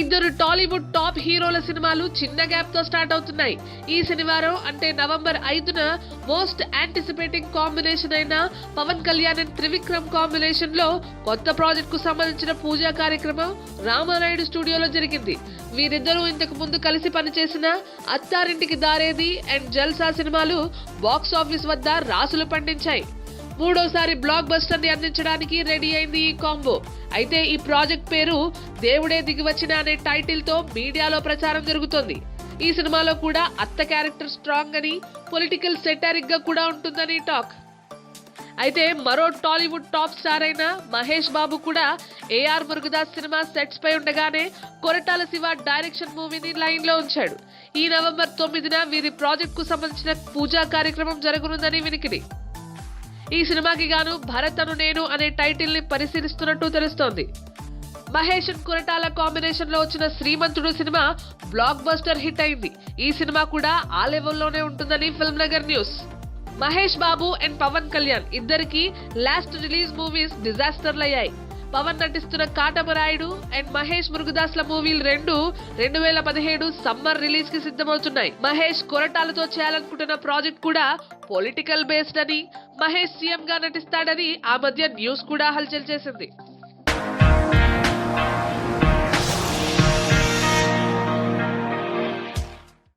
ఇద్దరు Tollywood top హీరోల సినిమాలు చిన్న గ్యాప్తో స్టార్ట్ అవుతున్నాయి. ఈ శనివారం అంటే నవంబర్ ఐదున మోస్ట్ యాంటిసిపేటింగ్ కాంబినేషన్ అయిన పవన్ కళ్యాణ్ అండ్ త్రివిక్రమ్ కాంబినేషన్లో కొత్త ప్రాజెక్ట్కు సంబంధించిన పూజా కార్యక్రమం రామానాయుడు స్టూడియోలో జరిగింది. వీరిద్దరూ ఇంతకు ముందు కలిసి పనిచేసిన అత్తారింటికి దారేది అండ్ జల్సా సినిమాలు బాక్స్ ఆఫీస్ వద్ద రాసులు పండించాయి. మూడోసారి బ్లాక్ బస్టర్ని అందించడానికి రెడీ అయింది ఈ కాంబో. అయితే ఈ ప్రాజెక్ట్ పేరు దేవుడే దిగివచ్చిన అనే టైటిల్తో మీడియాలో ప్రచారం జరుగుతోంది. ఈ సినిమాలో కూడా అత్త క్యారెక్టర్ స్ట్రాంగ్ అని పొలిటికల్ సెటారిక్గా కూడా ఉంటుందని టాక్. అయితే మరో టాలీవుడ్ టాప్ స్టార్ అయిన మహేష్ బాబు కూడా ఏఆర్ మురుగదాస్ సినిమా సెట్స్ పై ఉండగానే కొరటాల శివ డైరెక్షన్ మూవీని లైన్లో ఉంచాడు. ఈ నవంబర్ తొమ్మిదిన వీరి ప్రాజెక్ట్కు సంబంధించిన పూజా కార్యక్రమం జరగనుందని వినికిడి. ఈ సినిమాకి గాను భరత్ అను నేను అనే టైటిల్ని పరిశీలిస్తున్నట్టు తెలుస్తోంది. మహేష్ కురటాల కొరటాల కాంబినేషన్లో వచ్చిన Srimanthudu cinema blockbuster hit అయింది. ఈ సినిమా కూడా ఆ లెవెల్లోనే ఉంటుందని film Nagar news. Mahesh Babu and Pawan Kalyan ఇద్దరికి లాస్ట్ రిలీజ్ మూవీస్ డిజాస్టర్లయ్యాయి. పవన్ నటిస్తున్న కాటమరాయుడు అండ్ మహేష్ మురుగదాస్ల మూవీలు రెండు రెండు వేల పదిహేడు సమ్మర్ రిలీజ్కి సిద్ధమవుతున్నాయి. మహేష్ కొరటాలతో చేయాలనుకుంటున్న ప్రాజెక్ట్ కూడా పొలిటికల్ బేస్డ్ అని మహేష్ సీఎం గా నటిస్తాడని ఆ మధ్య న్యూస్ కూడా హల్చల్ చేసింది.